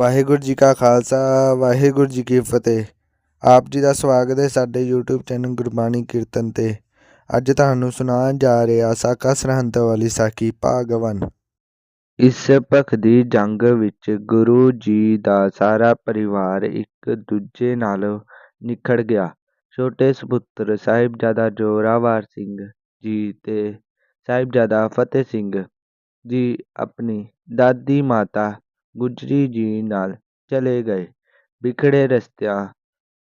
ਵਾਹਿਗੁਰੂ ਜੀ ਕਾ ਖਾਲਸਾ, ਵਾਹਿਗੁਰੂ ਜੀ ਕੀ ਫਤਿਹ। ਆਪ ਜੀ ਦਾ ਸਵਾਗਤ ਹੈ ਸਾਡੇ YouTube ਚੈਨਲ ਗੁਰਬਾਣੀ ਕੀਰਤਨ ਤੇ। ਅੱਜ ਤੁਹਾਨੂੰ ਸੁਣਾਉਣ ਜਾ ਰਿਹਾ ਸਾਕਾ ਸਰਹੰਦ ਵਾਲੀ ਸਾਖੀ, ਭਾਗਵਨ। ਇਸ ਭਖ ਦੀ ਜੰਗ ਵਿੱਚ ਗੁਰੂ ਜੀ ਦਾ ਸਾਰਾ ਪਰਿਵਾਰ ਇੱਕ ਦੂਜੇ ਨਾਲ ਨਿਖੜ ਗਿਆ। ਛੋਟੇ ਸੁਪੁੱਤਰ ਸਾਹਿਬਜ਼ਾਦਾ ਜੋਰਾਵਰ ਸਿੰਘ ਜੀ ਤੇ ਸਾਹਿਬਜ਼ਾਦਾ ਫਤਿਹ ਸਿੰਘ ਜੀ ਆਪਣੀ ਦਾਦੀ ਮਾਤਾ ਗੁਜਰੀ ਜੀ ਨਾਲ ਚਲੇ ਗਏ। ਵਿਖੜੇ ਰਸਤਿਆਂ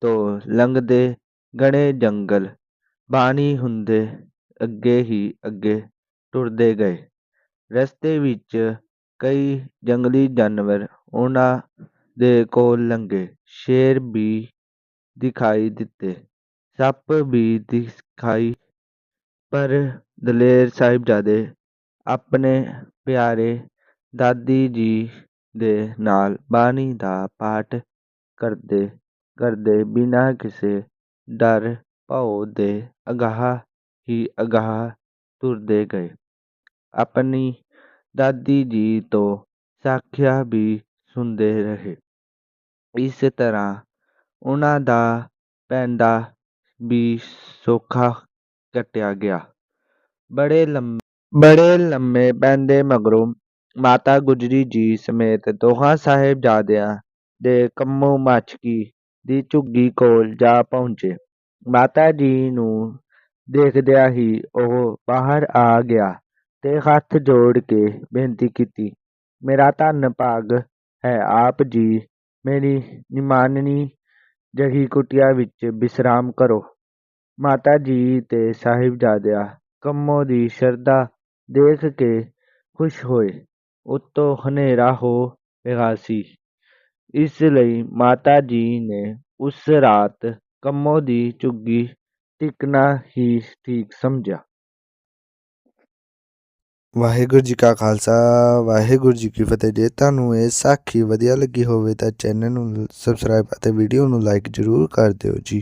ਤੋਂ ਲੰਘਦੇ ਘਣੇ ਜੰਗਲ, ਬਾਣੀ ਹੁੰਦੇ ਅੱਗੇ ਹੀ ਅੱਗੇ ਟੁਰਦੇ ਗਏ। ਰਸਤੇ ਵਿੱਚ ਕਈ ਜੰਗਲੀ ਜਾਨਵਰ ਉਹਨਾਂ ਦੇ ਕੋਲ ਲੰਘੇ। ਸ਼ੇਰ ਵੀ ਦਿਖਾਈ ਦਿੱਤੇ, ਸੱਪ ਵੀ ਦਿਖਾਈ। ਪਰ ਦਲੇਰ ਸਾਹਿਬਜ਼ਾਦੇ ਆਪਣੇ ਪਿਆਰੇ ਦਾਦੀ ਜੀ ਦੇ ਨਾਲ ਬਾਣੀ ਦਾ ਪਾਠ ਕਰਦੇ ਕਰਦੇ ਬਿਨਾਂ ਕਿਸੇ ਡਰ ਭਉ ਦੇ ਅਗਾਹ ਹੀ ਅਗਾਹ ਤੁਰਦੇ ਗਏ। ਆਪਣੀ ਦਾਦੀ ਜੀ ਤੋਂ ਸਾਖੀਆਂ ਵੀ ਸੁਣਦੇ ਰਹੇ। ਇਸ ਤਰ੍ਹਾਂ ਉਹਨਾਂ ਦਾ ਪੈਂਡਾ ਵੀ ਸੌਖਾ ਕੱਟਿਆ ਗਿਆ। ਬੜੇ ਲੰਮੇ ਬੜੇ ਲੰਮੇ ਪੈਂਦੇ ਮਗਰੋਂ ਮਾਤਾ ਗੁਜਰੀ ਜੀ ਸਮੇਤ ਦੋਹਾਂ ਸਾਹਿਬਜ਼ਾਦਿਆਂ ਦੇ ਕੰਮੋ ਮਾਛਕੀ ਦੀ ਝੁੱਗੀ ਕੋਲ ਜਾ ਪਹੁੰਚੇ। ਮਾਤਾ ਜੀ ਨੂੰ ਦੇਖਦਿਆਂ ਹੀ ਉਹ ਬਾਹਰ ਆ ਗਿਆ ਤੇ ਹੱਥ ਜੋੜ ਕੇ ਬੇਨਤੀ ਕੀਤੀ, ਮੇਰਾ ਧੰਨ ਭਾਗ ਹੈ ਆਪ ਜੀ, ਮੇਰੀ ਨਿਮਾਨਣੀ ਜਹੀ ਕੁਟੀਆ ਵਿੱਚ ਵਿਸਰਾਮ ਕਰੋ। ਮਾਤਾ ਜੀ ਤੇ ਸਾਹਿਬਜ਼ਾਦਿਆਂ ਕੰਮੋ ਦੀ ਸ਼ਰਧਾ ਦੇਖ ਕੇ ਖੁਸ਼ ਹੋਏ। ਉਤੋਂ ਹਨੇਰਾ ਹੋ ਰਿਹਾ ਸੀ ਇਸ ਲਈ ਮਾਤਾ ਜੀ ਨੇ ਉਸ ਰਾਤ ਕੰਮੋ ਦੀ ਝੁੱਗੀ ਟਿਕਣਾ ਹੀ ਠੀਕ ਸਮਝਿਆ ਵਾਹਿਗੁਰੂ ਜੀ ਕਾ ਖਾਲਸਾ ਵਾਹਿਗੁਰੂ ਜੀ ਕੀ ਫਤਿਹ ਜੇ ਤੁਹਾਨੂੰ ਇਹ ਸਾਖੀ ਵਧੀਆ ਲੱਗੀ ਹੋਵੇ ਤਾਂ ਚੈਨਲ ਨੂੰ ਸਬਸਕ੍ਰਾਈਬ ਅਤੇ ਵੀਡੀਓ ਨੂੰ ਲਾਈਕ ਜ਼ਰੂਰ ਕਰ ਦਿਓ ਜੀ